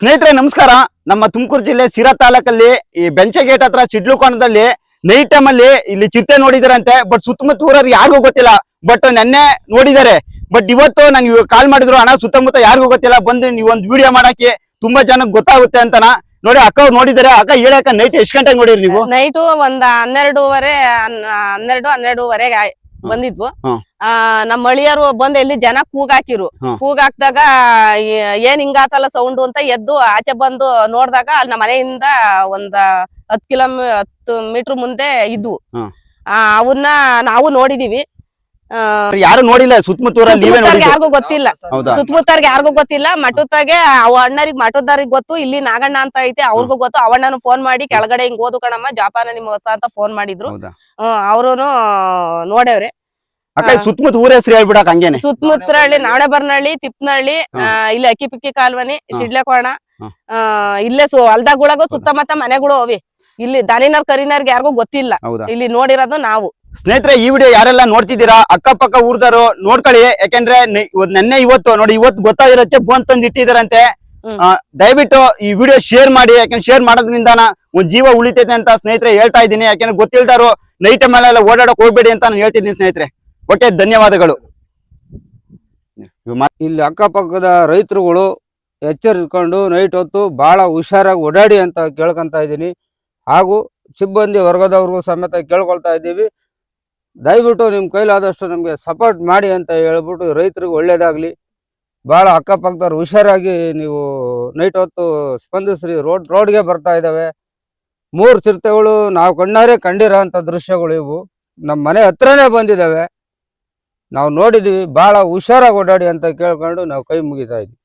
ಸ್ನೇಹಿತರೆ, ನಮಸ್ಕಾರ. ನಮ್ಮ ತುಮಕೂರು ಜಿಲ್ಲೆ ಸಿರಾ ತಾಲೂಕಲ್ಲಿ ಈ ಬೆಂಚಗೇಟ್ ಹತ್ರ ಸಿಡ್ಲು ಕೋಣದಲ್ಲಿ ನೈಟ್ ಟೈಮ್ ಅಲ್ಲಿ ಇಲ್ಲಿ ಚಿರತೆ ನೋಡಿದಾರಂತೆ. ಬಟ್ ಸುತ್ತಮುತ್ತ ಊರವ್ರು ಯಾರಿಗೂ ಗೊತ್ತಿಲ್ಲ. ಬಟ್ ನೆನ್ನೆ ನೋಡಿದ್ದಾರೆ. ಬಟ್ ಇವತ್ತು ನಂಗೆ ಕಾಲ್ ಮಾಡಿದ್ರು, ಅಣ್ಣ, ಸುತ್ತಮುತ್ತ ಯಾರಿಗೂ ಗೊತ್ತಿಲ್ಲ. ಬಂದು ನೀವು ಒಂದು ವಿಡಿಯೋ ಮಾಡಕ್ಕೆ ತುಂಬಾ ಜನಕ್ಕೆ ಗೊತ್ತಾಗುತ್ತೆ ಅಂತನ. ನೋಡಿ, ಅಕ್ಕ ಅವ್ರು ನೋಡಿದಾರೆ ಅಕ್ಕ ಹೇಳಕ್ಕ ನೈಟ್ ಎಷ್ಟು ಗಂಟೆಗೆ ನೋಡಿರಿ ನೀವು? ನೈಟು ಒಂದ್ ಹನ್ನೆರಡುವರೆ, ಹನ್- ಹನ್ನೆರಡು, ಹನ್ನೆರಡುವರೆಗೆ ಬಂದಿದ್ವು. ಆ ನಮ್ಮ ಅಳಿಯರು ಬಂದ್ ಎಲ್ಲಿ ಜನ ಕೂಗಾಕಿರು. ಕೂಗಾಕ್ದಾಗ ಹ್ಮ್. ಕೂಗ್ ಹಾಕ್ದಾಗ ಏನ್ ಹಿಂಗಾತಲ್ಲ ಸೌಂಡ್ ಅಂತ ಎದ್ದು ಆಚೆ ಬಂದು ನೋಡ್ದಾಗ ಅಲ್ಲಿ ನಮ್ಮ ಮನೆಯಿಂದ ಒಂದ್ ಹತ್ ಕಿಲೋಮೀ ಹತ್ತು ಮೀಟರ್ ಮುಂದೆ ಇದ್ವು. ಅವನ್ನ ನಾವು ನೋಡಿದೀವಿ. ಯಾರು ನೋಡಿಲ್ಲ ಸುತ್ತಮುತ್ತ ಯಾರಿಗೂ ಗೊತ್ತಿಲ್ಲ. ಹೌದಾ? ಸುತ್ತಮುತ್ತವ್ರಿಗೆ ಯಾರಿಗೂ ಗೊತ್ತಿಲ್ಲ. ಮಠದಾಗೆ ಅವ ಅಣ್ಣರಿಗೆ ಮಠದಾರಿಗೆ ಗೊತ್ತು ಇಲ್ಲಿ ನಾಗಣ್ಣ ಅಂತ ಐತೆ ಅವ್ರಿಗೂ ಗೊತ್ತು. ಅವಣ್ಣನ ಫೋನ್ ಮಾಡಿ ಕೆಳಗಡೆ ಹಿಂಗ್ ಓದು ಕಣಮ್ಮ ಜಾಪಾನ ನಿಮ್ ಹೊಸ ಅಂತ ಫೋನ್ ಮಾಡಿದ್ರು. ಅವ್ರುನು ನೋಡೇವ್ರೆ. ಸುತ್ತಮುತ್ತ ಊರ ಹೆಸರು ಹೇಳ್ಬಿಡಕ್ ಹಂಗೇನೆ. ಸುತ್ತಮುತ್ತರಳ್ಳಿ ನಾಡಬರ್ನಹಳ್ಳಿ ತಿಪ್ಪನಹಳ್ಳಿ ಇಲ್ಲಿ ಅಕ್ಕಿ ಪಿಕ್ಕಿ ಕಾಲ್ವನಿ ಶಿಡ್ಲೆಕೋಣ. ಕೋಣ ಆ, ಇಲ್ಲೇ ಹೊಲ್ದಾಗ ಹೊಲ್ದಾಗುಳಗು ಸುತ್ತಮುತ್ತ ಮನೆಗಳು ಅವಿ ಇಲ್ಲಿ ದನಿನರ್ ಕರಿನರ್ಗೆ ಯಾರಿಗೂ ಗೊತ್ತಿಲ್ಲ. ಹೌದಾ? ಇಲ್ಲಿ ನೋಡಿರೋದು ನಾವು. ಸ್ನೇಹಿತರೆ ಈ ವಿಡಿಯೋ ಯಾರೆಲ್ಲ ನೋಡ್ತಿದ್ದೀರಾ ಅಕ್ಕಪಕ್ಕ ಊರ್ದಾರು ನೋಡ್ಕೊಳ್ಳಿ. ಯಾಕೆಂದ್ರೆ ನೆನ್ನೆ ಇವತ್ತು ನೋಡಿ ಇವತ್ತು ಗೊತ್ತಾಗಿರತ್ತೆ ಫೋನ್ ತಂದು ಇಟ್ಟಿದಾರಂತೆ. ಆ, ದಯವಿಟ್ಟು ಈ ವಿಡಿಯೋ ಶೇರ್ ಮಾಡಿ ಯಾಕಂದ್ರೆ ಶೇರ್ ಮಾಡೋದ್ರಿಂದ ಒಂದ್ ಜೀವ ಉಳಿತೈತೆ ಅಂತ ಸ್ನೇಹಿತರೆ ಹೇಳ್ತಾ ಇದ್ದೀನಿ. ಯಾಕೆಂದ್ರೆ ಗೊತ್ತಿಲ್ದಾರು ನೈಟ್ ಮೇಲೆಲ್ಲ ಓಡಾಡಕ್ ಹೋಗ್ಬೇಡಿ ಅಂತ ನಾನು ಹೇಳ್ತಿದ್ದೀನಿ ಸ್ನೇಹಿತರೆ. ಓಕೆ ಧನ್ಯವಾದಗಳು. ಇಲ್ಲಿ ಅಕ್ಕಪಕ್ಕದ ರೈತರುಗಳು ಎಚ್ಚರಿಸ್ಕೊಂಡು ನೈಟ್ ಹೊತ್ತು ಬಹಳ ಹುಷಾರಾಗಿ ಓಡಾಡಿ ಅಂತ ಕೇಳ್ಕೊಂತ ಇದ್ದೀನಿ. ಹಾಗೂ ಸಿಬ್ಬಂದಿ ವರ್ಗದವ್ರಿಗೂ ಸಮೇತ ಕೇಳ್ಕೊಳ್ತಾ ಇದ್ದೀವಿ. ದಯವಿಟ್ಟು ನಿಮ್ಮ ಕೈಲಾದಷ್ಟು ನಮಗೆ ಸಪೋರ್ಟ್ ಮಾಡಿ ಅಂತ ಹೇಳ್ಬಿಟ್ಟು ರೈತರಿಗೆ ಒಳ್ಳೇದಾಗಲಿ. ಬಹಳ ಅಕ್ಕಪಕ್ಕದವ್ರು ಹುಷಾರಾಗಿ ನೀವು ನೈಟ್ ಹೊತ್ತು ಸ್ಪಂದಿಸ್ರಿ. ರೋಡ್, ರೋಡ್ಗೆ ಬರ್ತಾ ಇದ್ದಾವೆ ಮೂರು ಚಿರತೆಗಳು ನಾವು ಕಣ್ಣಾರೆ ಕಂಡಿರೋ ಅಂಥ ದೃಶ್ಯಗಳು ಇವು. ನಮ್ಮ ಮನೆ ಹತ್ರನೇ ಬಂದಿದ್ದಾವೆ ನಾವು ನೋಡಿದೀವಿ. ಬಹಳ ಹುಷಾರಾಗಿ ಓಡಾಡಿ ಅಂತ ಕೇಳ್ಕೊಂಡು ನಾವು ಕೈ ಮುಗಿತಾ ಇದ್ವಿ.